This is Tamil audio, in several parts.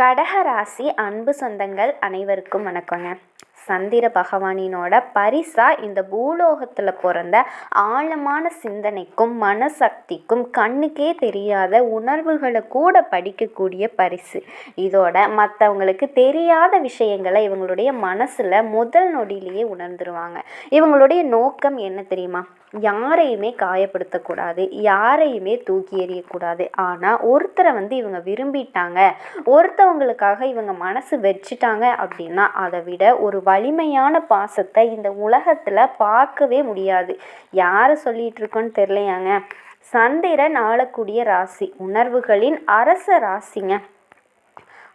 கடகராசி அன்பு சொந்தங்கள் அனைவருக்கும் வணக்கங்க. சந்திர பகவானினோட பரிசாக இந்த பூலோகத்தில் பிறந்த ஆழமான சிந்தனைக்கும் மனசக்திக்கும் கண்ணுக்கே தெரியாத உணர்வுகளை கூட படிக்கக்கூடிய பரிசு. இதோட மற்றவங்களுக்கு தெரியாத விஷயங்களை இவங்களுடைய மனசில் முதல் நொடியிலேயே உணர்ந்துருவாங்க. இவங்களுடைய நோக்கம் என்ன தெரியுமா? யாரையுமே காயப்படுத்தக்கூடாது யாரையுமே தூக்கி எறியக்கூடாது. ஆனால் ஒருத்தரை வந்து இவங்க விரும்பிட்டாங்க ஒருத்தவங்களுக்காக இவங்க மனசு வச்சுட்டாங்க அப்படின்னா அதை விட ஒரு வலிமையான பாசத்தை இந்த உலகத்தில் பார்க்கவே முடியாது. யாரை சொல்லிகிட்டு இருக்கோன்னு தெரியலையாங்க? சந்திரன் ஆளக்கூடிய ராசி உணர்வுகளின் அரச ராசிங்க.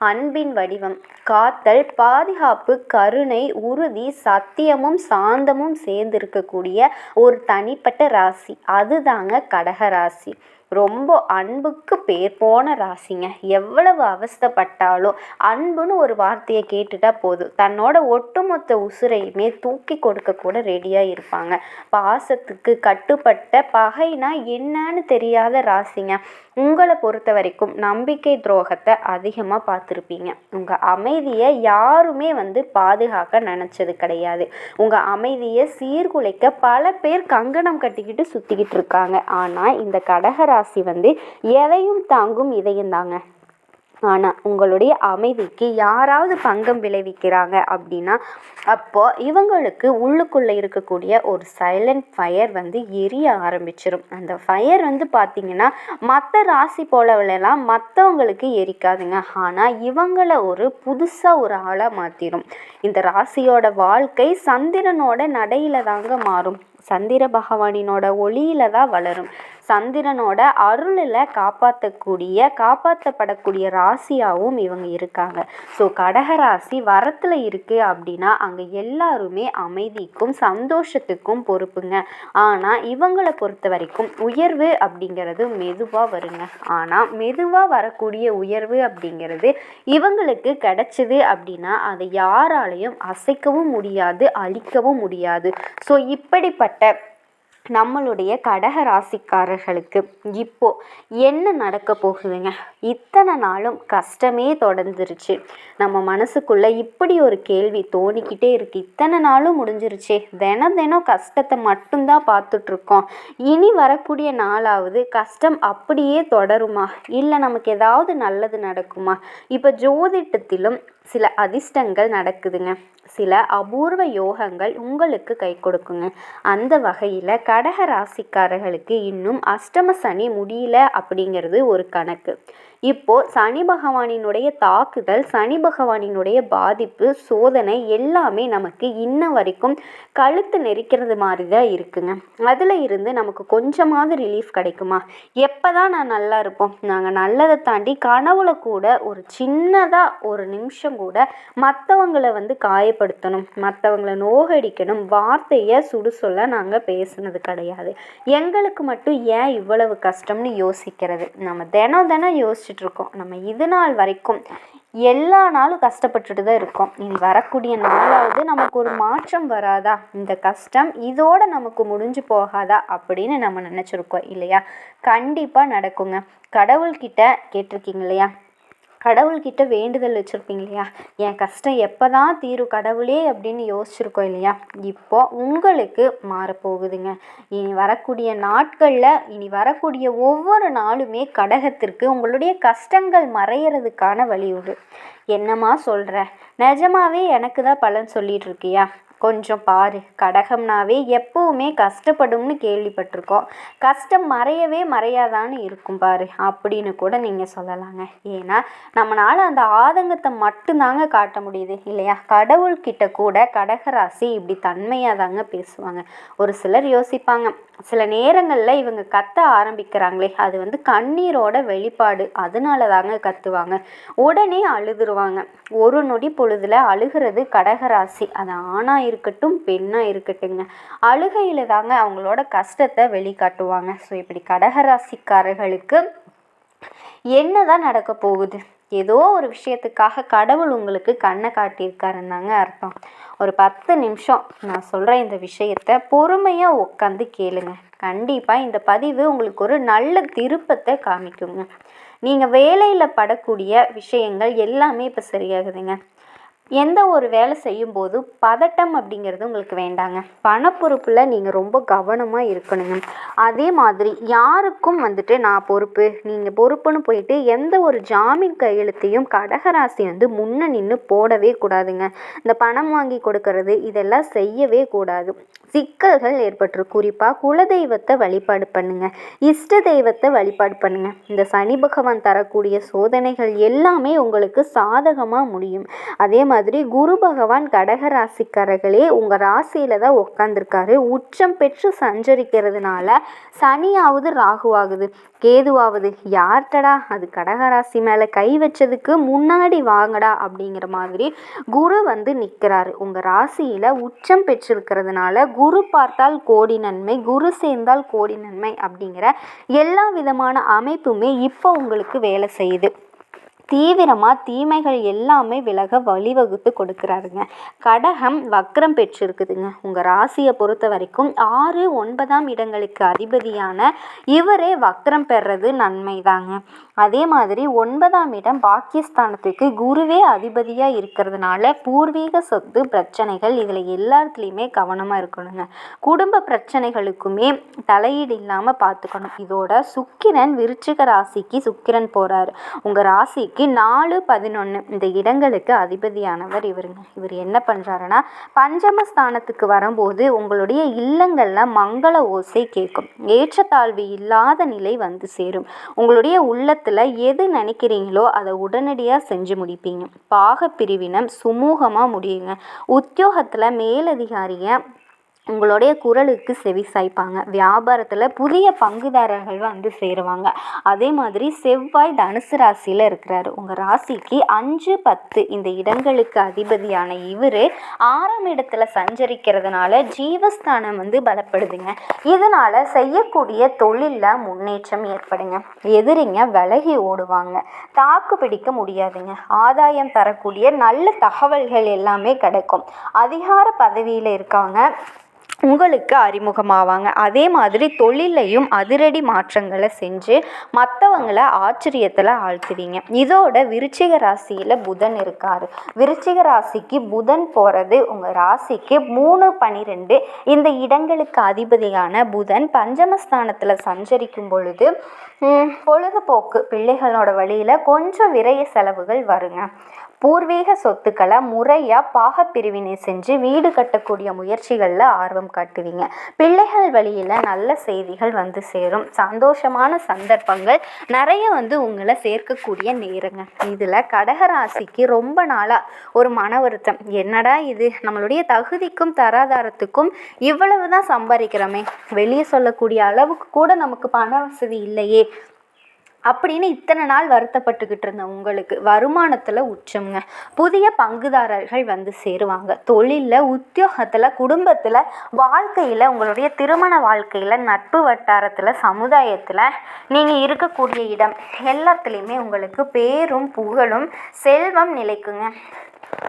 அன்பின் வடிவம். காத்தல் பாதுகாப்பு கருணை உறுதி சத்தியமும் சாந்தமும் சேர்ந்திருக்கக்கூடிய ஒரு தனிப்பட்ட ராசி. அதுதாங்க கடக ராசி. ரொம்ப அன்புக்கு பேர் போன ராசிங்க. எவ்வளவு அவஸ்தைப்பட்டாலும் அன்புன்னு ஒரு வார்த்தையை கேட்டுட்டா போதும். தன்னோட ஒட்டுமொத்த உசுரையுமே தூக்கி கொடுக்க கூட ரெடியாக இருப்பாங்க. பாசத்துக்கு கட்டுப்பட்ட பகைனா என்னன்னு தெரியாத ராசிங்க. உங்களை பொறுத்த வரைக்கும் நம்பிக்கை துரோகத்தை அதிகமாக பார்த்துருப்பீங்க. உங்கள் அமைதியை யாருமே வந்து பாதுகாக்க நினச்சது கிடையாது. உங்கள் அமைதியை சீர்குலைக்க பல பேர் கங்கணம் கட்டிக்கிட்டு சுற்றிக்கிட்டு இருக்காங்க. ஆனால் இந்த கடகராசி ராசி வந்து எதையும் தாங்கும் இதயம் தாங்க. ஆனால் உங்களுடைய அமைதிக்கு யாராவது பங்கம் விளைவிக்கிறாங்க அப்படின்னா அப்போ இவங்களுக்கு உள்ளுக்குள்ளே இருக்கக்கூடிய ஒரு சைலண்ட் ஃபயர் வந்து எரிய ஆரம்பிச்சிடும் அந்த ஃபயர் வந்து பார்த்திங்கன்னா மற்ற ராசி போலவெல்லாம் மற்றவங்களுக்கு எரிக்காதுங்க. ஆனால் இவங்களை ஒரு புதுசாக ஒரு ஆளாக மாற்றிடும் இந்த ராசியோட வாழ்க்கை சந்திரனோட நடையில் தாங்க மாறும். சந்திர பகவானினோட ஒளியில தான் வளரும். சந்திரனோட அருளில் காப்பாற்றக்கூடிய காப்பாற்றப்படக்கூடிய ராசியாகவும் இவங்க இருக்காங்க. ஸோ கடக ராசி வரத்தில் இருக்குது அப்படின்னா அங்கே எல்லாருமே அமைதிக்கும் சந்தோஷத்துக்கும் பொறுப்புங்க. ஆனால் இவங்களை பொறுத்த வரைக்கும் உயர்வு அப்படிங்கிறது மெதுவாக வருங்க. ஆனால் மெதுவாக வரக்கூடிய உயர்வு அப்படிங்கிறது இவங்களுக்கு கிடைச்சது அப்படின்னா அதை யாராலையும் அசைக்கவும் முடியாது அழிக்கவும் முடியாது. ஸோ இப்படிப்பட்ட நம்மளுடைய கடக ராசிக்காரர்களுக்கு இப்போ என்ன நடக்க போகுதுங்க? இத்தனை நாளும் கஷ்டமே தொடர்ந்துருச்சு. நம்ம மனசுக்குள்ள இப்படி ஒரு கேள்வி தோணிக்கிட்டே இருக்கு. இத்தனை நாளும் முடிஞ்சிருச்சே. தினம் தினம் கஷ்டத்தை மட்டும்தான் பார்த்துட்ருக்கோம். இனி வரக்கூடிய நாளாவது கஷ்டம் அப்படியே தொடருமா? இல்லை நமக்கு ஏதாவது நல்லது நடக்குமா? இப்போ ஜோதிடத்திலும் சில அதிர்ஷ்டங்கள் நடக்குதுங்க. சில அபூர்வ யோகங்கள் உங்களுக்கு கை கொடுக்குங்க. அந்த வகையில் கடக ராசிக்காரர்களுக்கு இன்னும் அஷ்டம சனி முடியல அப்படிங்கிறது ஒரு கணக்கு. இப்போ சனி பகவானினுடைய தாக்குதல் சனி பகவானினுடைய பாதிப்பு சோதனை எல்லாமே நமக்கு இன்ன வரைக்கும் கழுத்து நெரிக்கிறது மாதிரி தான் இருக்குங்க. அதில் இருந்து நமக்கு கொஞ்சமாவது ரிலீஃப் கிடைக்குமா? எப்போ தான் நான் நல்லா இருப்போம்? நாங்கள் நல்லதை தாண்டி கனவுல கூட ஒரு சின்னதாக ஒரு நிமிஷம் கூட மற்றவங்களை வந்து காயப்படுத்தணும் மற்றவங்களை நோகடிக்கணும் வார்த்தையை சுடு சொல்ல நாங்கள் பேசுனது கிடையாது. எங்களுக்கு மட்டும் ஏன் இவ்வளவு கஷ்டம்னு யோசிக்கிறது? நம்ம தினம் தினம் யோசிச்சுட்டு இருக்கோம். நம்ம இது நாள் வரைக்கும் எல்லா நாளும் கஷ்டப்பட்டுட்டு தான் இருக்கோம். இனி வரக்கூடிய நாளாவது நமக்கு ஒரு மாற்றம் வராதா? இந்த கஷ்டம் இதோட நமக்கு முடிஞ்சு போகாதா? அப்படின்னு நம்ம நினச்சிருக்கோம் இல்லையா? கண்டிப்பாக நடக்குங்க. கடவுள்கிட்ட கேட்டிருக்கீங்க இல்லையா? கடவுள்கிட்ட வேண்டுதல் வச்சுருப்பீங்க இல்லையா? என் கஷ்டம் எப்போ தான் தீரும் கடவுளே அப்படின்னு யோசிச்சுருக்கோம் இல்லையா? இப்போ உங்களுக்கு மாறப்போகுதுங்க. இனி வரக்கூடிய நாட்களில் இனி வரக்கூடிய ஒவ்வொரு நாளுமே கடகத்திற்கு உங்களுடைய கஷ்டங்கள் மறையிறதுக்கான வழி உண்டு. என்னம்மா சொல்கிற நிஜமாவே எனக்கு தான் பலன் சொல்லிட்டு இருக்கியா? கொஞ்சம் பாரு. கடகம்னாவே எப்போவுமே கஷ்டப்படும்னு கேள்விப்பட்டிருக்கோம். கஷ்டம் மறையவே மறையாதான்னு இருக்கும் பாரு. அப்படின்னு கூட நீங்கள் சொல்லலாங்க. ஏன்னா நம்மளால் அந்த ஆதங்கத்தை மட்டும்தாங்க காட்ட முடியுது இல்லையா? கடவுள்கிட்ட கூட கடகராசி இப்படி தன்மையாக தாங்க பேசுவாங்க. ஒரு சிலர் யோசிப்பாங்க சில நேரங்களில் இவங்க கத்த ஆரம்பிக்கிறாங்களே அது வந்து கண்ணீரோட வெளிப்பாடு. அதனால தாங்க கத்துவாங்க. உடனே அழுதுருவாங்க. ஒரு நொடி பொழுதுல அழுகிறது கடகராசி. அது ஆணாக இருக்கட்டும் பெண்ணாக இருக்கட்டுங்க. அழுகையில் தாங்க அவங்களோட கஷ்டத்தை வெளிக்காட்டுவாங்க. ஸோ இப்படி கடகராசிக்காரர்களுக்கு என்ன தான் நடக்க போகுது? ஏதோ ஒரு விஷயத்துக்காக கடவுள் உங்களுக்கு கண்ணை காட்டியிருக்காருன்னு தாங்க அர்த்தம். ஒரு பத்து நிமிஷம் நான் சொல்கிற இந்த விஷயத்தை பொறுமையாக உட்காந்து கேளுங்க. கண்டிப்பாக இந்த பதிவு உங்களுக்கு ஒரு நல்ல திருப்பத்தை காமிக்குங்க. நீங்கள் வேலையில் படக்கூடிய விஷயங்கள் எல்லாமே இப்போ சரியாகுதுங்க. எந்த ஒரு வேலை செய்யும்போது பதட்டம் அப்படிங்கிறது உங்களுக்கு வேண்டாங்க. பணப்பொறுப்பில் நீங்கள் ரொம்ப கவனமாக இருக்கணுங்க. அதே மாதிரி யாருக்கும் வந்துட்டு நான் பொறுப்பு நீங்கள் பொறுப்புன்னு போயிட்டு எந்த ஒரு ஜாமீன் கையெழுத்தையும் கடகராசி வந்து முன்ன நின்று போடவே கூடாதுங்க. இந்த பணம் வாங்கி கொடுக்கறது இதெல்லாம் செய்யவே கூடாது. சிக்கல்கள் ஏற்பட்டுரும் குறிப்பாக குலதெய்வத்தை வழிபாடு பண்ணுங்க. இஷ்ட தெய்வத்தை வழிபாடு பண்ணுங்க. இந்த சனி பகவான் தரக்கூடிய சோதனைகள் எல்லாமே உங்களுக்கு சாதகமாக முடியும். அதே மாதிரி குரு பகவான் கடக ராசிக்காரர்களே உங்கள் ராசியில் தான் உட்காந்துருக்காரு உச்சம் பெற்று சஞ்சரிக்கிறதுனால சனியாவது ராகுவாகுது. கேதுவாவது யார்கிட்டடா அது கடகராசி மேலே கை வச்சதுக்கு முன்னாடி வாங்கடா அப்படிங்கிற மாதிரி குரு வந்து நிற்கிறாரு உங்கள் ராசியில் உச்சம் பெற்றிருக்கிறதுனால குரு பார்த்தால் கோடி நன்மை குரு சேர்ந்தால் கோடி நன்மை அப்படிங்கிற எல்லா விதமான அமைப்புமே இப்போ உங்களுக்கு வேலை செய்யுது. தீவிரமாக தீமைகள் எல்லாமே விலக வழிவகுத்து கொடுக்குறாருங்க. கடகம் வக்ரம் பெற்றிருக்குதுங்க. உங்கள் ராசியை பொறுத்த வரைக்கும் ஆறு ஒன்பதாம் இடங்களுக்கு அதிபதியான இவரே வக்ரம் பெறது நன்மை தாங்க அதே மாதிரி ஒன்பதாம் இடம் பாகிஸ்தானத்துக்கு குருவே அதிபதியாக இருக்கிறதுனால பூர்வீக சொத்து பிரச்சனைகள் இதில் எல்லாத்துலேயுமே கவனமாக இருக்கணுங்க. குடும்ப பிரச்சனைகளுக்குமே தலையீடு இல்லாமல் பார்த்துக்கணும் இதோட சுக்கிரன் விருச்சிக ராசிக்கு சுக்கிரன் போகிறார் உங்கள் ராசிக்கு நாலு பதினொன்று இந்த இடங்களுக்கு அதிபதியானவர் இவருங்க. இவர் என்ன பண்ணுறாருன்னா பஞ்சமஸ்தானத்துக்கு வரும்போது உங்களுடைய இல்லங்களில் மங்கள ஓசை கேட்கும். ஏற்றத்தாழ்வு இல்லாத நிலை வந்து சேரும். உங்களுடைய உள்ள நேரத்தில் எது நினைக்கிறீங்களோ அதை உடனடியாக செஞ்சு முடிப்பீங்க. பாக பிரிவினம் சுமூகமாக முடியுங்க. உத்தியோகத்தில் மேலதிகாரியை உங்களுடைய குரலுக்கு செவி சாய்ப்பாங்க. வியாபாரத்தில் புதிய பங்குதாரர்கள் வந்து சேருவாங்க. அதே மாதிரி செவ்வாய் தனுசு ராசியில் இருக்கிறாரு. உங்கள் ராசிக்கு அஞ்சு பத்து இந்த இடங்களுக்கு அதிபதியான இவர் ஆறாம் இடத்துல சஞ்சரிக்கிறதுனால ஜீவஸ்தானம் வந்து பலப்படுதுங்க. இதனால் செய்யக்கூடிய தொழிலில் முன்னேற்றம் ஏற்படுங்க. எதிரிங்க விலகி ஓடுவாங்க. தாக்கு பிடிக்க முடியாதுங்க. ஆதாயம் தரக்கூடிய நல்ல தகவல்கள் எல்லாமே கிடைக்கும். அதிகார பதவியில் இருக்கவங்க உங்களுக்கு அறிமுகமாவாங்க. அதே மாதிரி தொழிலையும் அதிரடி மாற்றங்களை செஞ்சு மற்றவங்களை ஆச்சரியத்தில் ஆழ்த்துவீங்க. இதோட விருச்சிக ராசியில் புதன் இருக்கார். விருச்சிக ராசிக்கு புதன் போகிறது உங்கள் ராசிக்கு மூணு பனிரெண்டு. இந்த இடங்களுக்கு அதிபதியான புதன் பஞ்சமஸ்தானத்தில் சஞ்சரிக்கும் பொழுது பொழுதுபோக்கு பிள்ளைகளோட வழியில் கொஞ்சம் விரைய செலவுகள் வருங்க. பூர்வீக சொத்துக்களை முறையாக பாகப்பிரிவினை செஞ்சு வீடு கட்டக்கூடிய முயற்சிகளில் ஆர்வம் காட்டுவீங்க. பிள்ளைகள் வழியில் நல்ல செய்திகள் வந்து சேரும். சந்தோஷமான சந்தர்ப்பங்கள் நிறைய வந்து உங்களை சேர்க்கக்கூடிய நேரங்க. இதில் கடகராசிக்கு ரொம்ப நாளாக ஒரு மன வருத்தம். என்னடா இது? நம்மளுடைய தகுதிக்கும் தராதாரத்துக்கும் இவ்வளவு தான் சம்பாதிக்கிறோமே. வெளியே சொல்லக்கூடிய அளவுக்கு கூட நமக்கு பண வசதி இல்லையே. அப்படின்னு இத்தனை நாள் வருத்தப்பட்டுக்கிட்டு இருந்த உங்களுக்கு வருமானத்தில் உச்சம்ங்க. புதிய பங்குதாரர்கள் வந்து சேருவாங்க. தொழிலில் உத்தியோகத்தில் குடும்பத்தில் வாழ்க்கையில் உங்களுடைய திருமண வாழ்க்கையில் நட்பு வட்டாரத்தில் சமுதாயத்தில் நீங்கள் இருக்கக்கூடிய இடம் எல்லாத்துலேயுமே உங்களுக்கு பேரும் புகழும் செல்வம் நிலைக்குங்க.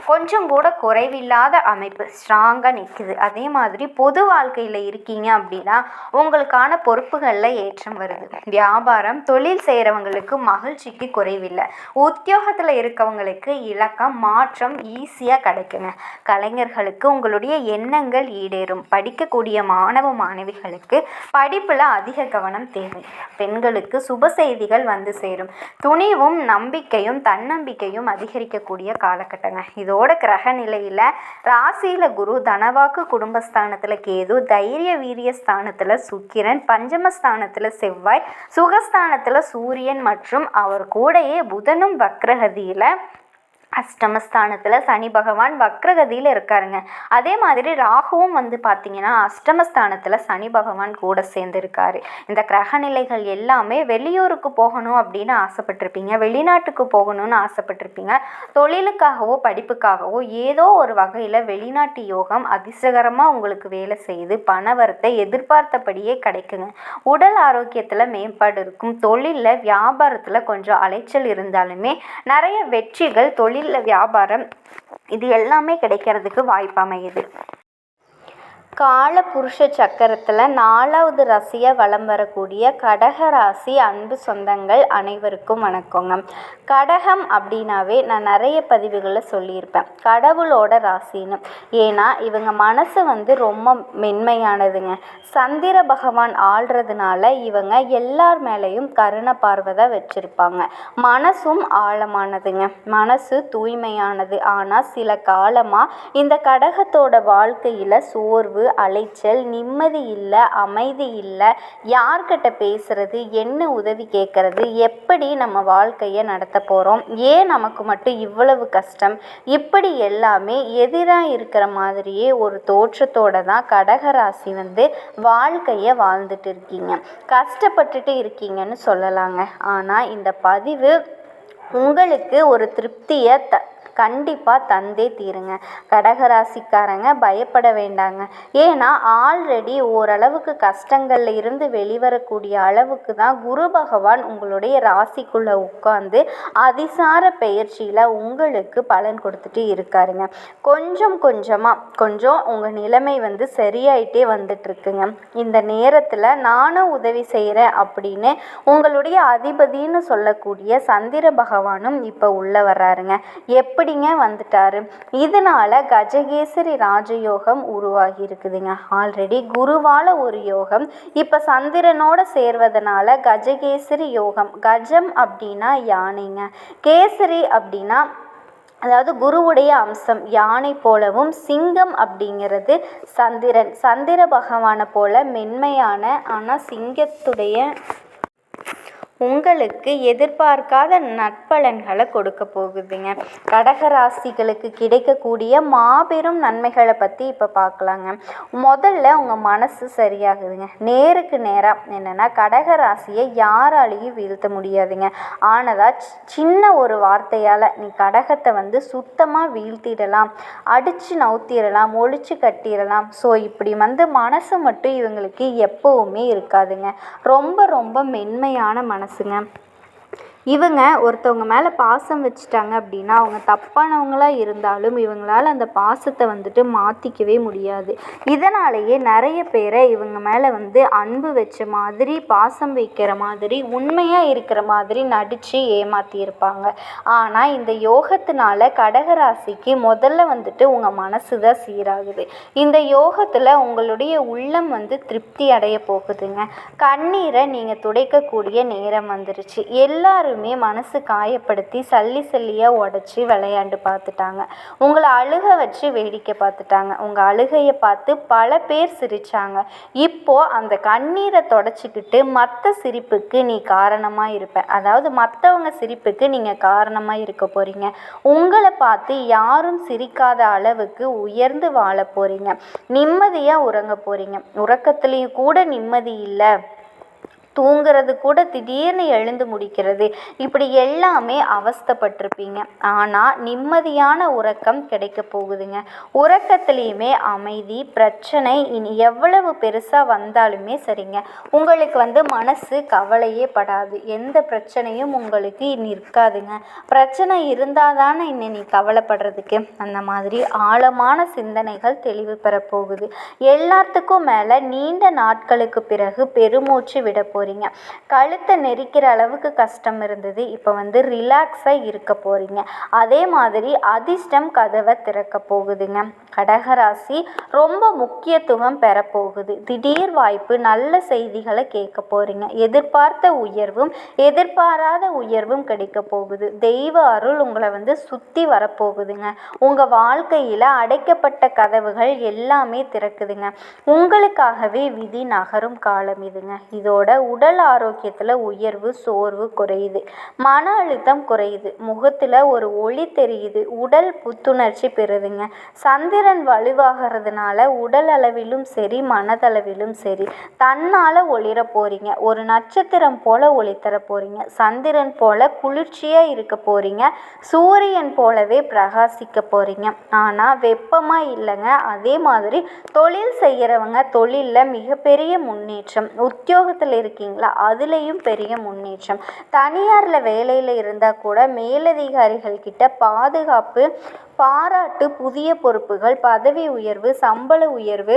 கொஞ்சம் கூட குறைவில்லாத அமைப்பு ஸ்ட்ராங்காக நிற்குது அதே மாதிரி பொது வாழ்க்கையில் இருக்கீங்க அப்படின்னா உங்களுக்கான பொறுப்புகளில் ஏற்றம் வருது. வியாபாரம் தொழில் செய்கிறவங்களுக்கு மகிழ்ச்சிக்கு குறைவில்லை. உத்தியோகத்தில் இருக்கவங்களுக்கு இலக்கம் மாற்றம் ஈஸியாக கிடைக்குங்க. கலைஞர்களுக்கு உங்களுடைய எண்ணங்கள் ஈடேறும். படிக்கக்கூடிய மாணவ மாணவிகளுக்கு படிப்பில் அதிக கவனம் தேவை. பெண்களுக்கு சுப செய்திகள் வந்து சேரும். துணிவும் நம்பிக்கையும் தன்னம்பிக்கையும் அதிகரிக்கக்கூடிய காலகட்டங்க. இதோட கிரக நிலையில் ராசியில் குரு தனவாக்கு குடும்பஸ்தானத்தில் கேது தைரிய வீரிய ஸ்தானத்தில் சுக்கிரன் பஞ்சமஸ்தானத்தில் செவ்வாய் சுகஸ்தானத்தில் சூரியன் மற்றும் அவர் கூடையே புதனும் வக்ரகதியில் அஷ்டமஸ்தானத்தில் சனி பகவான் வக்ரகதியில் இருக்காருங்க. அதே மாதிரி ராகுவும் வந்து பார்த்திங்கன்னா அஷ்டமஸ்தானத்தில் சனி பகவான் கூட சேர்ந்துருக்காரு. இந்த கிரக நிலைகள் எல்லாமே வெளியூருக்கு போகணும் அப்படின்னு ஆசைப்பட்டிருப்பீங்க. வெளிநாட்டுக்கு போகணும்னு ஆசைப்பட்டிருப்பீங்க. தொழிலுக்காகவோ படிப்புக்காகவோ ஏதோ ஒரு வகையில் வெளிநாட்டு யோகம் அதிர்ஷ்டகரமாக உங்களுக்கு வேலை செய்து பணவரத்தை எதிர்பார்த்தபடியே கிடைக்குங்க. உடல் ஆரோக்கியத்தில் மேம்பாடு இருக்கும். தொழிலில் வியாபாரத்தில் கொஞ்சம் அலைச்சல் இருந்தாலுமே நிறைய வெற்றிகள் தொழில் தொழிலில் வியாபாரம் இது எல்லாமே கிடைக்கிறதுக்கு வாய்ப்பு அமையுது கால புருஷ சக்கரத்தில் நாலாவது ராசியாக வலம் வரக்கூடிய கடக ராசி அன்பு சொந்தங்கள் அனைவருக்கும் வணக்கங்க. கடகம் அப்படின்னாவே நான் நிறைய பதிவுகளில் சொல்லியிருப்பேன். கடவுளோட ராசின்னு. ஏன்னா இவங்க மனசு வந்து ரொம்ப மென்மையானதுங்க. சந்திர பகவான் ஆள்றதுனால இவங்க எல்லார் மேலேயும் கருண பார்வை தான் வச்சுருப்பாங்க. மனசும் ஆழமானதுங்க. மனசு தூய்மையானது. ஆனால் சில காலமாக இந்த கடகத்தோட வாழ்க்கையில் சோர்வு அலைச்சல் நிம்மதி இல்லை அமைதி இல்லை யார்கிட்ட பேசுறது என்ன உதவி கேட்குறது எப்படி நம்ம வாழ்க்கையை நடத்த போகிறோம் ஏன் நமக்கு மட்டும் இவ்வளவு கஷ்டம் இப்படி எல்லாமே எதிராக இருக்கிற மாதிரியே ஒரு தோற்றத்தோட தான் கடகராசி வந்து வாழ்க்கையை வாழ்ந்துட்டு இருக்கீங்க. கஷ்டப்பட்டுட்டு இருக்கீங்கன்னு சொல்லலாங்க. ஆனால் இந்த பதிவு உங்களுக்கு ஒரு திருப்தியை த கண்டிப்பாக தந்தே தீருங்க. கடகராசிக்காரங்க பயப்பட வேண்டாங்க. ஏன்னா ஆல்ரெடி ஓரளவுக்கு கஷ்டங்களில் இருந்து வெளிவரக்கூடிய அளவுக்கு தான் குரு பகவான் உங்களுடைய ராசிக்குள்ளே உட்காந்து அதிசார பெயர்ச்சியில் உங்களுக்கு பலன் கொடுத்துட்டு இருக்காருங்க. கொஞ்சம் கொஞ்சமாக கொஞ்சம் உங்கள் நிலைமை வந்து சரியாயிட்டே வந்துட்டுருக்குங்க. இந்த நேரத்தில் நானும் உதவி செய்கிறேன் அப்படின்னு உங்களுடைய அதிபதினு சொல்லக்கூடிய சந்திர பகவானும் இப்போ உள்ளே வர்றாருங்க. எப்படி எப்படிங்க வந்துட்டாரு. இதனால கஜகேசரி ராஜயோகம் உருவாகி இருக்குதுங்க ஆல்ரெடி குருவால ஒரு யோகம். இப்போ சந்திரனோட சேர்வதனால கஜகேசரி யோகம். கஜம் அப்படின்னா யானைங்க. கேசரி அப்படின்னா அதாவது குருவுடைய அம்சம். யானை போலவும் சிங்கம் அப்படிங்கிறது சந்திரன். சந்திர பகவானை போல மென்மையான ஆனால் சிங்கத்துடைய உங்களுக்கு எதிர்பார்க்காத நற்பலன்களை கொடுக்க போகுதுங்க. கடகராசிகளுக்கு கிடைக்கக்கூடிய மாபெரும் நன்மைகளை பற்றி இப்போ பார்க்கலாங்க முதல்ல உங்கள் மனசு சரியாகுதுங்க. நேருக்கு நேராக என்னென்னா கடகராசியை யாராலையும் வீழ்த்த முடியாதுங்க. ஆனதா சின்ன ஒரு வார்த்தையால் நீ கடகத்தை வந்து சுத்தமாக வீழ்த்திடலாம். அடித்து நவுத்திடலாம் ஒழிச்சு கட்டிடலாம். ஸோ இப்படி வந்து மனசு மட்டும் இவங்களுக்கு எப்போவுமே இருக்காதுங்க. ரொம்ப ரொம்ப மென்மையான மன மனசுங்க இவங்க ஒருத்தவங்க மேலே பாசம் வச்சுட்டாங்க அப்படின்னா அவங்க தப்பானவங்களாக இருந்தாலும் இவங்களால் அந்த பாசத்தை வந்துட்டு மாற்றிக்கவே முடியாது. இதனாலேயே நிறைய பேரை இவங்க மேலே வந்து அன்பு வச்ச மாதிரி பாசம் வைக்கிற மாதிரி உண்மையாக இருக்கிற மாதிரி நடித்து ஏமாற்றியிருப்பாங்க ஆனால் இந்த யோகத்தினால கடகராசிக்கு முதல்ல வந்துட்டு உங்கள் மனசு தான் சீராகுது. இந்த யோகத்தில் உங்களுடைய உள்ளம் வந்து திருப்தி அடைய போகுதுங்க. கண்ணீரை நீங்கள் துடைக்கக்கூடிய நேரம் வந்துருச்சு. எல்லாரும் எல்லாருமே மனசு காயப்படுத்தி சல்லி சல்லியாக உடச்சி விளையாண்டு பார்த்துட்டாங்க. உங்களை அழுக வச்சு வேடிக்கை பார்த்துட்டாங்க. உங்கள் அழுகையை பார்த்து பல பேர் சிரித்தாங்க இப்போது அந்த கண்ணீரை தொடச்சிக்கிட்டு மற்ற சிரிப்புக்கு நீ காரணமாக இருப்ப. அதாவது மற்றவங்க சிரிப்புக்கு நீங்கள் காரணமாக இருக்க போகிறீங்க உங்களை பார்த்து யாரும் சிரிக்காத அளவுக்கு உயர்ந்து வாழ போகிறீங்க நிம்மதியாக உறங்க போகிறீங்க உறக்கத்துலேயும் கூட நிம்மதி இல்லை. தூங்குறது கூட திடீர்னு எழுந்து முடிக்கிறது. இப்படி எல்லாமே அவஸ்தப்பட்டிருப்பீங்க. ஆனால் நிம்மதியான உறக்கம் கிடைக்க போகுதுங்க. உறக்கத்துலேயுமே அமைதி பிரச்சனை இனி எவ்வளவு பெருசாக வந்தாலுமே சரிங்க. உங்களுக்கு வந்து மனசு கவலையே படாது. எந்த பிரச்சனையும் உங்களுக்கு இனி இருக்காதுங்க பிரச்சனை இருந்தால் தானே இன்னும் நீ கவலைப்படுறதுக்கு? அந்த மாதிரி ஆழமான சிந்தனைகள் தெளிவு பெறப்போகுது எல்லாத்துக்கும் மேலே நீண்ட நாட்களுக்கு பிறகு பெருமூச்சு விட போகிறீங்க கழுத்தை நெரிக்கிற அளவுக்கு கஷ்டம் இருந்தது. இப்போ வந்து ரிலாக்ஸாக இருக்க போகிறீங்க அதே மாதிரி அதிர்ஷ்டம் கதவை திறக்க போகுதுங்க. கடகராசி ரொம்ப முக்கியத்துவம் பெறப்போகுது திடீர் வாய்ப்பு நல்ல செய்திகளை கேட்க போகிறீங்க எதிர்பார்த்த உயர்வும் எதிர்பாராத உயர்வும் கிடைக்க போகுது. தெய்வ அருள் உங்களை வந்து சுற்றி வரப்போகுதுங்க உங்கள் வாழ்க்கையில் அடைக்கப்பட்ட கதவுகள் எல்லாமே திறக்குதுங்க. உங்களுக்காகவே விதி நகரும் காலம் இதுங்க. இதோட உடல் ஆரோக்கியத்தில் உயர்வு சோர்வு குறையுது. மன அழுத்தம் குறையுது. முகத்தில் ஒரு ஒளி தெரியுது. உடல் புத்துணர்ச்சி பெறுதுங்க. சந்திரன் வலுவாகிறதுனால உடல் அளவிலும் சரி மனதளவிலும் சரி தன்னால் ஒளிர போகிறீங்க ஒரு நட்சத்திரம் போல் ஒளித்தர போகிறீங்க சந்திரன் போல் குளிர்ச்சியாக இருக்க போகிறீங்க சூரியன் போலவே பிரகாசிக்க போகிறீங்க ஆனால் வெப்பமாக இல்லைங்க. அதே மாதிரி தொழில் செய்கிறவங்க தொழிலில் மிகப்பெரிய முன்னேற்றம். உத்தியோகத்தில் இருக்கீங்க இருக்கீங்களா அதுலேயும் பெரிய முன்னேற்றம். தனியாரில் வேலையில் இருந்தால் கூட மேலதிகாரிகள் கிட்ட பாதுகாப்பு பாராட்டு புதிய பொறுப்புகள் பதவி உயர்வு சம்பள உயர்வு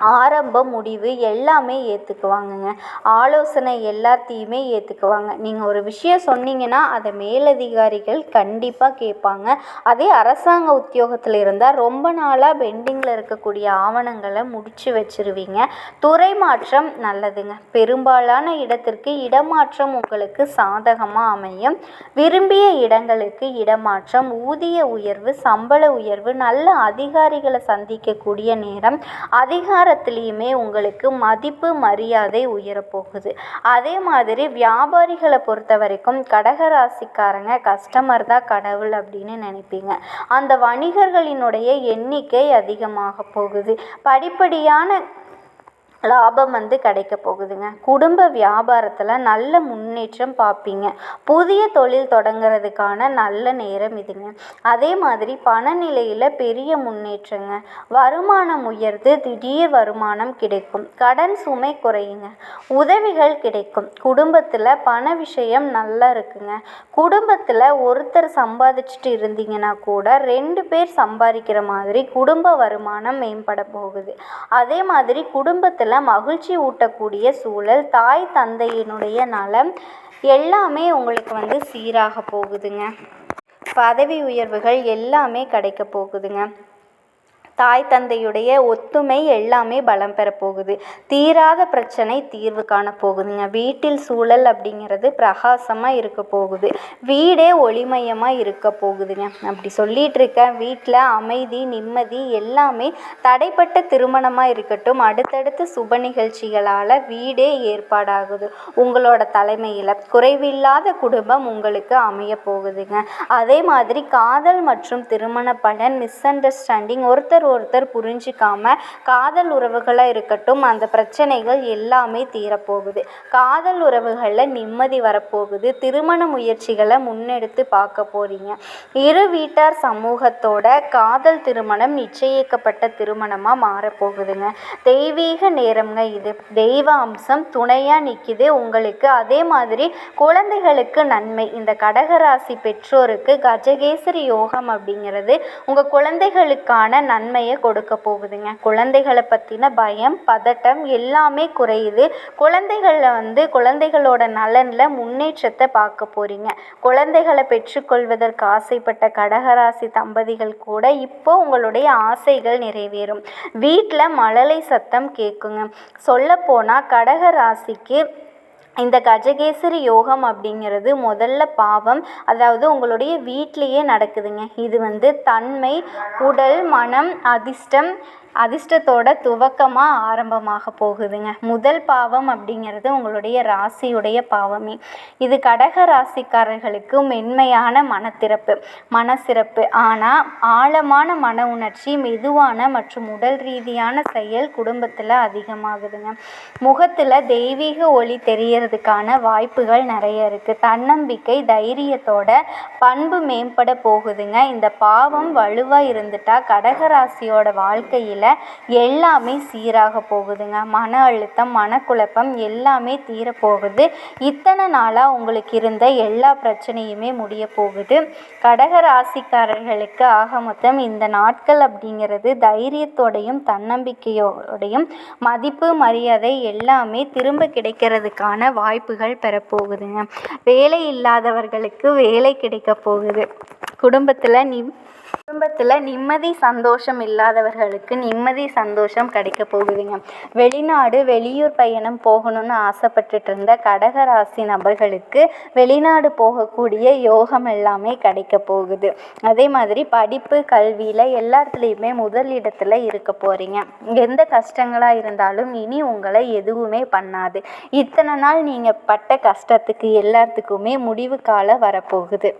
ஆரம்ப முடிவு எல்லாமே ஏற்றுக்குவாங்கங்க ஆலோசனை எல்லாத்தையுமே ஏற்றுக்குவாங்க நீங்கள் ஒரு விஷயம் சொன்னீங்கன்னா அதை மேலதிகாரிகள் கண்டிப்பாக கேட்பாங்க. அதே அரசாங்க உத்தியோகத்தில் இருந்தால் ரொம்ப நாளாக பெண்டிங்கில் இருக்கக்கூடிய ஆவணங்களை முடித்து வச்சிருவீங்க. துறை மாற்றம் நல்லதுங்க. பெரும்பாலான இடத்திற்கு இடமாற்றம் உங்களுக்கு சாதகமாக அமையும். விரும்பிய இடங்களுக்கு இடமாற்றம் ஊதிய உயர்வு சம்பள உயர்வு நல்ல அதிகாரிகளை சந்திக்கக்கூடிய நேரம் அதிகார வியாபாரத்துலேயுமே உங்களுக்கு மதிப்பு மரியாதை உயரப்போகுது. அதே மாதிரி வியாபாரிகளை பொறுத்த வரைக்கும் கடகராசிக்காரங்க கஸ்டமர் தான் கடவுள் அப்படின்னு நினைப்பீங்க. அந்த வணிகர்களினுடைய எண்ணிக்கை அதிகமாக போகுது. படிப்படியான லாபம் வந்து கிடைக்க போகுதுங்க. குடும்ப வியாபாரத்தில் நல்ல முன்னேற்றம் பார்ப்பீங்க புதிய தொழில் தொடங்குறதுக்கான நல்ல நேரம் இதுங்க. அதே மாதிரி பணநிலையில் பெரிய முன்னேற்றங்க. வருமானம் உயர்ந்து திடீர் வருமானம் கிடைக்கும். கடன் சுமை குறையுங்க. உதவிகள் கிடைக்கும். குடும்பத்தில் பண விஷயம் நல்லா இருக்குங்க. குடும்பத்தில் ஒருத்தர் சம்பாதிச்சுட்டு இருந்தீங்கன்னா கூட ரெண்டு பேர் சம்பாதிக்கிற மாதிரி குடும்ப வருமானம் மேம்பட போகுது. அதே மாதிரி குடும்பத்தில் மகிழ்ச்சி ஊட்டக்கூடிய சூழல் தாய் தந்தையினுடைய நலம் எல்லாமே உங்களுக்கு வந்து சீராக போகுதுங்க. பதவி உயர்வுகள் எல்லாமே கிடைக்க போகுதுங்க. தாய் தந்தையுடைய ஒத்துமை எல்லாமே பலம் பெறப்போகுது தீராத பிரச்சனை தீர்வு காணப்போகுதுங்க வீட்டில் சூழல் அப்படிங்கிறது பிரகாசமாக இருக்க போகுது. வீடே ஒளிமயமாக இருக்க போகுதுங்க. அப்படி சொல்லிட்டு இருக்கேன் வீட்டில் அமைதி நிம்மதி எல்லாமே தடைப்பட்ட திருமணமாக இருக்கட்டும் அடுத்தடுத்த சுப நிகழ்ச்சிகளால் வீடே ஏற்பாடாகுது. உங்களோட தலைமையில் குறைவில்லாத குடும்பம் உங்களுக்கு அமைய போகுதுங்க. அதே மாதிரி காதல் மற்றும் திருமண பலன் மிஸ் அண்டர்ஸ்டாண்டிங் ஒருத்தர் ஒருத்தர் புரிஞ்சிக்காம காதல் உறவுகளாக இருக்கட்டும் அந்த பிரச்சனைகள் எல்லாமே தீரப்போகுது. காதல் உறவுகளில் நிம்மதி வரப்போகுது. திருமண முயற்சிகளை முன்னெடுத்து பார்க்க போகிறீங்க இரு வீட்டார் சமூகத்தோட காதல் திருமணம் நிச்சயிக்கப்பட்ட திருமணமாக மாறப்போகுதுங்க. தெய்வீக நேரம்ங்க இது. தெய்வ அம்சம் துணையாக நிற்கிது உங்களுக்கு அதே மாதிரி குழந்தைகளுக்கு நன்மை. இந்த கடகராசி பெற்றோருக்கு கஜகேசரி யோகம் அப்படிங்கிறது உங்கள் குழந்தைகளுக்கான நன்மை. தன்மையை கொடுக்க போகுதுங்க. குழந்தைகளை பற்றின பயம் பதட்டம் எல்லாமே குறையுது. குழந்தைகளில் வந்து குழந்தைகளோட நலனில் முன்னேற்றத்தை பார்க்க போகிறீங்க குழந்தைகளை பெற்றுக்கொள்வதற்கு ஆசைப்பட்ட கடகராசி தம்பதிகள் கூட இப்போ உங்களுடைய ஆசைகள் நிறைவேறும். வீட்டில் மழலை சத்தம் கேட்குங்க சொல்லப்போனால் கடகராசிக்கு இந்த கஜகேசரி யோகம் அப்படிங்கிறது முதல்ல பாவம் அதாவது உங்களுடைய வீட்டிலையே நடக்குதுங்க. இது வந்து தன்மை உடல் மனம் அதிர்ஷ்டம் அதிர்ஷ்டத்தோட துவக்கமாக ஆரம்பமாக போகுதுங்க. முதல் பாவம் அப்படிங்கிறது உங்களுடைய ராசியுடைய பாவமே. இது கடக ராசிக்காரர்களுக்கு மென்மையான மனத்திறப்பு. மனசிறப்பு. ஆனால் ஆழமான மன உணர்ச்சி மெதுவான மற்றும் உடல் ரீதியான செயல் குடும்பத்தில் அதிகமாகுதுங்க. முகத்தில் தெய்வீக ஒளி தெரியறதுக்கான வாய்ப்புகள் நிறைய இருக்குது தன்னம்பிக்கை தைரியத்தோட பண்பு மேம்பட போகுதுங்க. இந்த பாவம் வலுவாக இருந்துட்டா கடகராசியோட வாழ்க்கையில் எல்லாமே சீராக போகுதுங்க. மன அழுத்தம் மனக்குழப்பம் எல்லாமே தீரப்போகுது. இத்தனை நாளாக உங்களுக்கு இருந்த எல்லா பிரச்சனையுமே முடிய போகுது. கடக ராசிக்காரர்களுக்கு ஆக மொத்தம் இந்த நாட்கள் அப்படிங்கிறது தைரியத்தோடையும் தன்னம்பிக்கையோடையும் மதிப்பு மரியாதை எல்லாமே திரும்ப கிடைக்கிறதுக்கான வாய்ப்புகள் பெறப்போகுதுங்க. வேலை இல்லாதவர்களுக்கு வேலை கிடைக்க போகுது. குடும்பத்தில் நிம் குடும்பத்தில் நிம்மதி சந்தோஷம் இல்லாதவர்களுக்கு நிம்மதி சந்தோஷம் கிடைக்க போகுதுங்க. வெளிநாடு வெளியூர் பயணம் போகணும்னு ஆசைப்பட்டுட்டு இருந்த கடகராசி நபர்களுக்கு வெளிநாடு போகக்கூடிய யோகம் எல்லாமே கிடைக்க போகுது. அதே மாதிரி படிப்பு கல்வியில் எல்லாத்துலேயுமே முதல் இடத்துல இருக்க போகிறீங்க எந்த கஷ்டங்களாக இருந்தாலும் இனி உங்களை எதுவுமே பண்ணாது. இத்தனை நாள் நீங்கள் பட்ட கஷ்டத்துக்கு எல்லாத்துக்குமே முடிவு காலம் வரப்போகுது.